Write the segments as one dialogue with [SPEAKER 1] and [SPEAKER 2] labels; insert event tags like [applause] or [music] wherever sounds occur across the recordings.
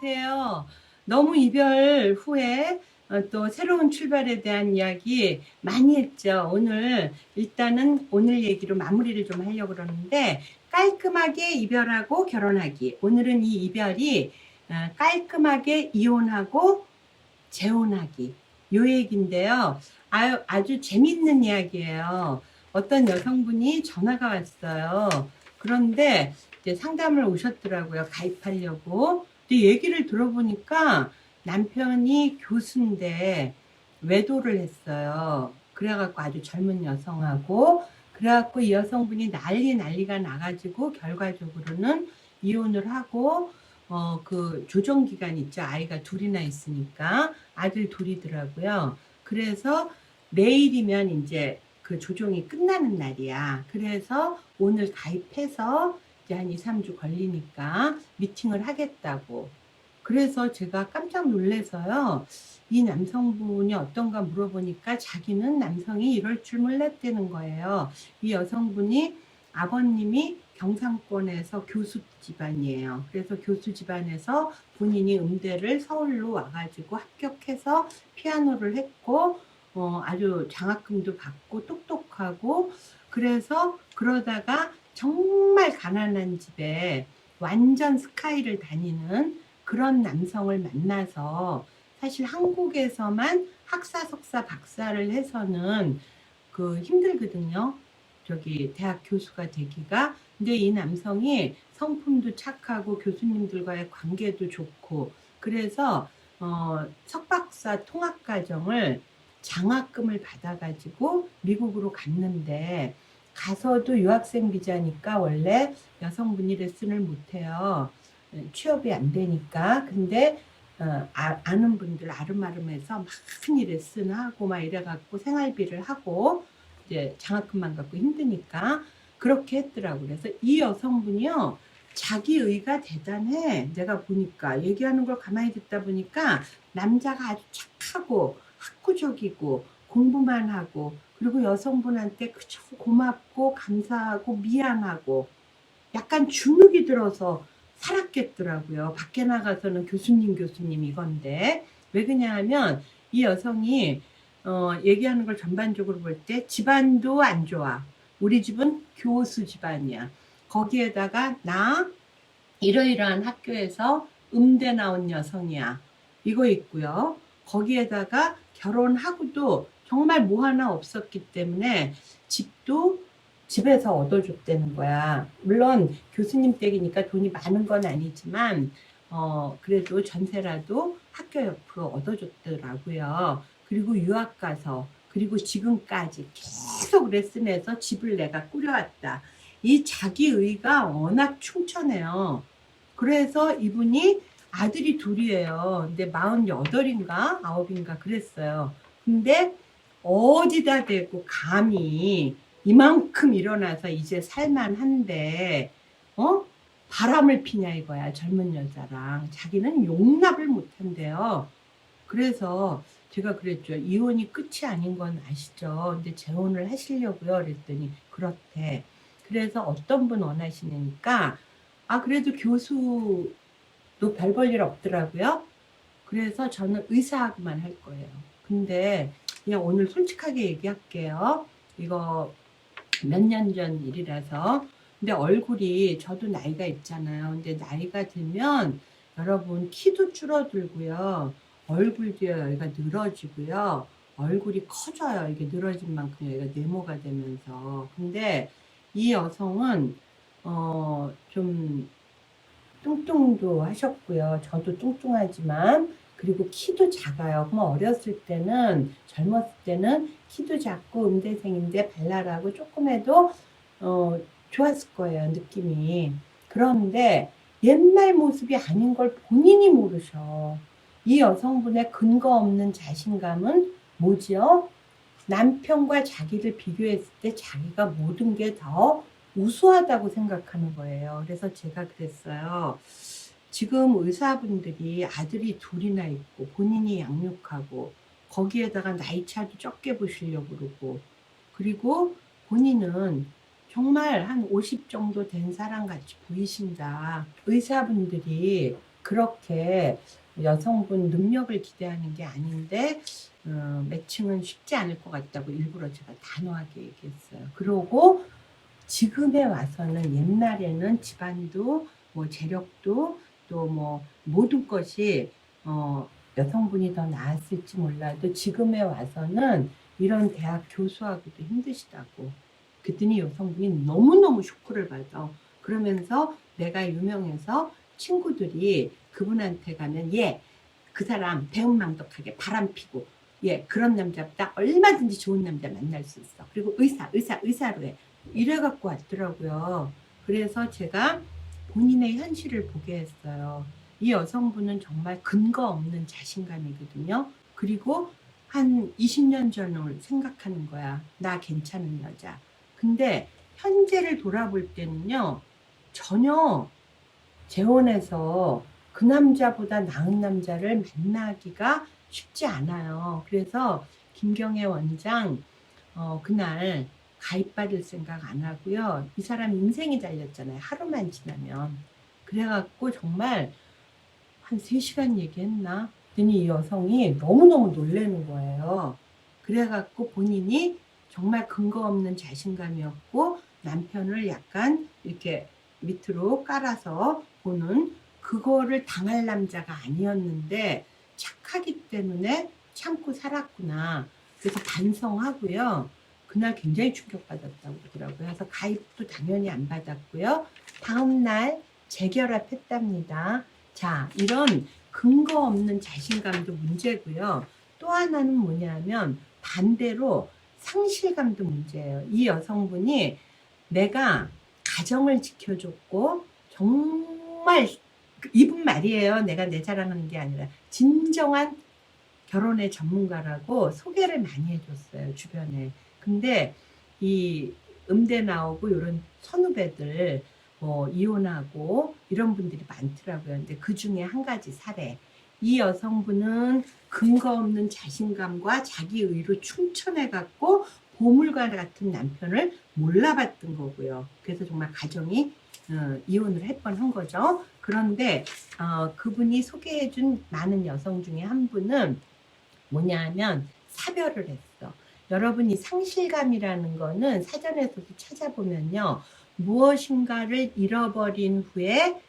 [SPEAKER 1] 안녕하세요. 너무 이별 후에 어, 또 새로운 출발에 대한 이야기 많이 했죠. 오늘 일단은 오늘 얘기로 마무리를 좀 하려고 그러는데 깔끔하게 이별하고 결혼하기. 오늘은 이 이별이 어, 깔끔하게 이혼하고 재혼하기. 요 얘기인데요. 아유, 아주 재밌는 이야기예요. 어떤 여성분이 전화가 왔어요. 그런데 이제 상담을 오셨더라고요. 가입하려고. 근데 얘기를 들어보니까 남편이 교수인데 외도를 했어요. 그래갖고 아주 젊은 여성하고 그래갖고 이 여성분이 난리 난리가 나가지고 결과적으로는 이혼을 하고 어 그 조정 기간 있죠. 아이가 둘이나 있으니까 아들 둘이더라고요. 그래서 내일이면 이제 그 조정이 끝나는 날이야. 그래서 오늘 가입해서 이제 한 2, 3주 걸리니까 미팅을 하겠다고. 그래서 제가 깜짝 놀래서요. 이 남성분이 어떤가 물어보니까 자기는 남성이 이럴 줄 몰랐다는 거예요. 이 여성분이 아버님이 경상권에서 교수 집안이에요. 그래서 교수 집안에서 본인이 음대를 서울로 와가지고 합격해서 피아노를 했고, 어, 아주 장학금도 받고 똑똑하고, 그래서 그러다가 정말 가난한 집에 완전 스카이를 다니는 그런 남성을 만나서 사실 한국에서만 학사, 석사, 박사를 해서는 그 힘들거든요. 저기 대학 교수가 되기가. 근데 이 남성이 성품도 착하고 교수님들과의 관계도 좋고 그래서 어, 석박사 통합 과정을 장학금을 받아가지고 미국으로 갔는데 가서도 유학생 비자니까 원래 여성분이 레슨을 못해요. 취업이 안 되니까. 근데 어, 아, 아는 분들 아름아름해서 많이 레슨하고 막 이래갖고 생활비를 하고 이제 장학금만 갖고 힘드니까 그렇게 했더라고. 그래서 이 여성분이요. 자기 의가 대단해. 내가 보니까 얘기하는 걸 가만히 듣다 보니까 남자가 아주 착하고 학구적이고 공부만 하고 그리고 여성분한테 그저 고맙고 감사하고 미안하고 약간 주눅이 들어서 살았겠더라고요. 밖에 나가서는 교수님 교수님 이건데 왜 그냐 하면 이 여성이 어, 얘기하는 걸 전반적으로 볼 때 집안도 안 좋아. 우리 집은 교수 집안이야. 거기에다가 나 이러이러한 학교에서 음대 나온 여성이야. 이거 있고요. 거기에다가 결혼하고도 정말 뭐 하나 없었기 때문에 집도 집에서 얻어줬다는 거야. 물론 교수님 댁이니까 돈이 많은 건 아니지만, 어, 그래도 전세라도 학교 옆으로 얻어줬더라고요. 그리고 유학 가서, 그리고 지금까지 계속 레슨해서 집을 내가 꾸려왔다. 이 자기의가 워낙 충천해요. 그래서 이분이 아들이 둘이에요. 근데 마흔 여덟인가 아홉인가 그랬어요. 근데 어디다 대고 감히 이만큼 일어나서 이제 살만한데 어 바람을 피냐 이거야 젊은 여자랑 자기는 용납을 못한대요. 그래서 제가 그랬죠 이혼이 끝이 아닌 건 아시죠? 근데 재혼을 하시려고요. 그랬더니 그렇대. 그래서 어떤 분 원하시냐니까 아 그래도 교수도 별 볼 일 없더라고요. 그래서 저는 의사학만 할 거예요. 근데 그냥 오늘 솔직하게 얘기할게요. 이거 몇 년 전 일이라서. 근데 얼굴이 저도 나이가 있잖아요. 근데 나이가 들면 여러분 키도 줄어들고요. 얼굴도 여기가 늘어지고요. 얼굴이 커져요. 이게 늘어진 만큼 여기가 네모가 되면서. 근데 이 여성은 어, 좀 뚱뚱도 하셨고요. 저도 뚱뚱하지만 그리고 키도 작아요. 그럼 어렸을 때는 젊었을 때는 키도 작고 음대생인데 발랄하고 조금 해도 어, 좋았을 거예요. 느낌이. 그런데 옛날 모습이 아닌 걸 본인이 모르셔. 이 여성분의 근거 없는 자신감은 뭐지요? 남편과 자기를 비교했을 때 자기가 모든 게 더 우수하다고 생각하는 거예요. 그래서 제가 그랬어요. 지금 의사분들이 아들이 둘이나 있고 본인이 양육하고 거기에다가 나이 차도 적게 보시려고 그러고 그리고 본인은 정말 한 50 정도 된 사람 같이 보이신다. 의사분들이 그렇게 여성분 능력을 기대하는 게 아닌데 어, 매칭은 쉽지 않을 것 같다고 일부러 제가 단호하게 얘기했어요. 그러고 지금에 와서는 옛날에는 집안도 뭐 재력도 또 뭐 모든 것이 어, 여성분이 더 나았을지 몰라도 지금에 와서는 이런 대학 교수하기도 힘드시다고. 그랬더니 여성분이 너무너무 쇼크를 받아. 그러면서 내가 유명해서 친구들이 그분한테 가면 얘, 그 사람 배은망덕하게 바람 피고 예, 그런 남자보다 얼마든지 좋은 남자 만날 수 있어. 그리고 의사, 의사, 의사로 해. 이래갖고 왔더라고요. 그래서 제가 본인의 현실을 보게 했어요. 이 여성분은 정말 근거 없는 자신감이거든요. 그리고 한 20년 전을 생각하는 거야. 나 괜찮은 여자. 근데 현재를 돌아볼 때는요, 전혀 재혼해서 그 남자보다 나은 남자를 만나기가 쉽지 않아요. 그래서 김경애 원장, 어, 그날 가입받을 생각 안 하고요. 이 사람 인생이 달렸잖아요. 하루만 지나면. 그래갖고 정말 한 3시간 얘기했나? 그랬더니 이 여성이 너무너무 놀라는 거예요. 그래갖고 본인이 정말 근거 없는 자신감이었고 남편을 약간 이렇게 밑으로 깔아서 보는 그거를 당할 남자가 아니었는데 착하기 때문에 참고 살았구나. 그래서 반성하고요. 그날 굉장히 충격받았다고 그러더라고요. 그래서 가입도 당연히 안 받았고요. 다음날 재결합했답니다. 자, 이런 근거 없는 자신감도 문제고요. 또 하나는 뭐냐면 반대로 상실감도 문제예요. 이 여성분이 내가 가정을 지켜줬고 정말 그 이분 말이에요. 내가 내 자랑하는 게 아니라 진정한 결혼의 전문가라고 소개를 많이 해줬어요. 주변에. 근데 이 음대 나오고 이런 선후배들 뭐 이혼하고 이런 분들이 많더라고요. 근데 그 중에 한 가지 사례. 이 여성분은 근거 없는 자신감과 자기 의로 충천해갖고 보물과 같은 남편을 몰라봤던 거고요. 그래서 정말 가정이 어, 이혼을 할 뻔한 거죠. 그런데 어, 그분이 소개해준 많은 여성 중에 한 분은 뭐냐면 사별을 했어. 여러분 이 상실감이라는 거는 사전에서도 찾아보면요. 무엇인가를 잃어버린 후에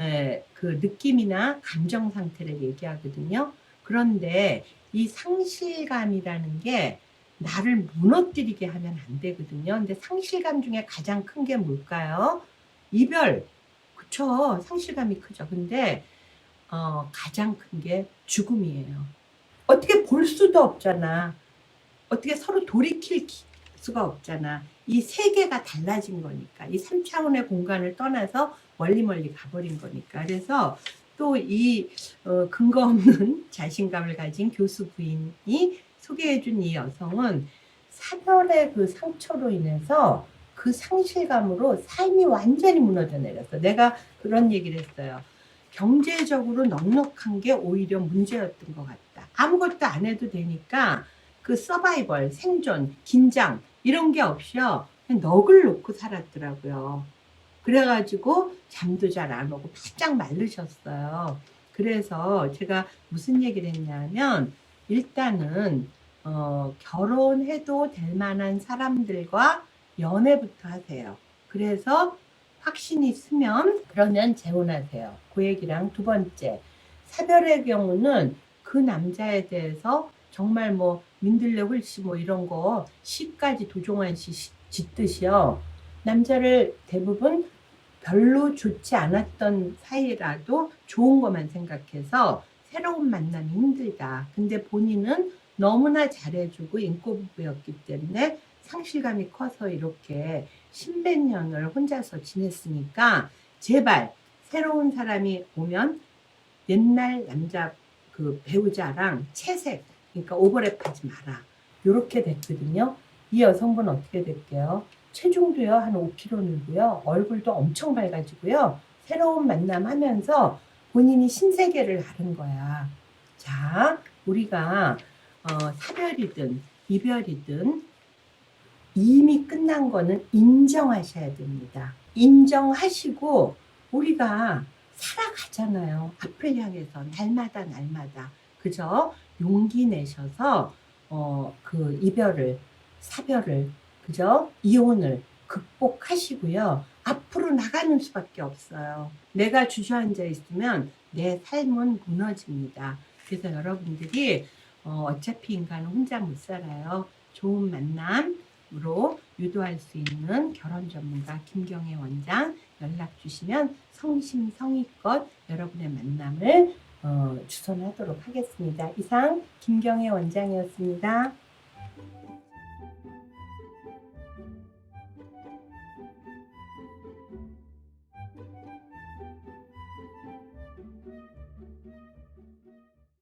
[SPEAKER 1] 에, 그 느낌이나 감정 상태를 얘기하거든요. 그런데 이 상실감이라는 게 나를 무너뜨리게 하면 안 되거든요. 근데 상실감 중에 가장 큰 게 뭘까요? 이별. 그쵸. 상실감이 크죠. 근데 어, 가장 큰 게 죽음이에요. 어떻게 볼 수도 없잖아. 어떻게 서로 돌이킬 기- 수가 없잖아. 이 세계가 달라진 거니까. 이 3차원의 공간을 떠나서 멀리 멀리 가버린 거니까. 그래서 또이 어, 근거 없는 [laughs] 자신감을 가진 교수 부인이 소개해준 이 여성은 사별의 그 상처로 인해서 그 상실감으로 삶이 완전히 무너져 내렸어. 내가 그런 얘기를 했어요. 경제적으로 넉넉한 게 오히려 문제였던 것 같다. 아무것도 안 해도 되니까 그 서바이벌, 생존, 긴장 이런 게 없이요. 그냥 넋을 놓고 살았더라고요. 그래가지고 잠도 잘 안 오고 바짝 마르셨어요. 그래서 제가 무슨 얘기를 했냐면 일단은 어, 결혼해도 될 만한 사람들과 연애부터 하세요. 그래서 확신이 있으면 그러면 재혼하세요. 그 얘기랑 두 번째 사별의 경우는 그 남자에 대해서 정말 뭐 민들레 홀씨 뭐 이런 거 시까지 도종환 씨 시- 짓듯이요. 남자를 대부분 별로 좋지 않았던 사이라도 좋은 것만 생각해서 새로운 만남이 힘들다. 근데 본인은 너무나 잘해주고 인꼬부부였기 때문에 상실감이 커서 이렇게 십몇 년을 혼자서 지냈으니까 제발 새로운 사람이 오면 옛날 남자 그 배우자랑 채색 그러니까 오버랩하지 마라. 이렇게 됐거든요. 이 여성분 어떻게 될게요? 체중도요 한 5kg 늘고요. 얼굴도 엄청 밝아지고요. 새로운 만남 하면서 본인이 신세계를 아는 거야. 자, 우리가 어, 사별이든 이별이든 이미 끝난 거는 인정하셔야 됩니다. 인정하시고 우리가 살아가잖아요. 앞을 향해서 날마다 날마다 그죠? 용기 내셔서 어, 그 이별을 사별을 그죠? 이혼을 극복하시고요. 앞으로 나가는 수밖에 없어요. 내가 주저앉아 있으면 내 삶은 무너집니다. 그래서 여러분들이 어, 어차피 인간은 혼자 못 살아요. 좋은 만남으로 유도할 수 있는 결혼 전문가 김경애 원장 연락 주시면 성심성의껏 여러분의 만남을 어, 주선하도록 하겠습니다. 이상 김경애 원장이었습니다.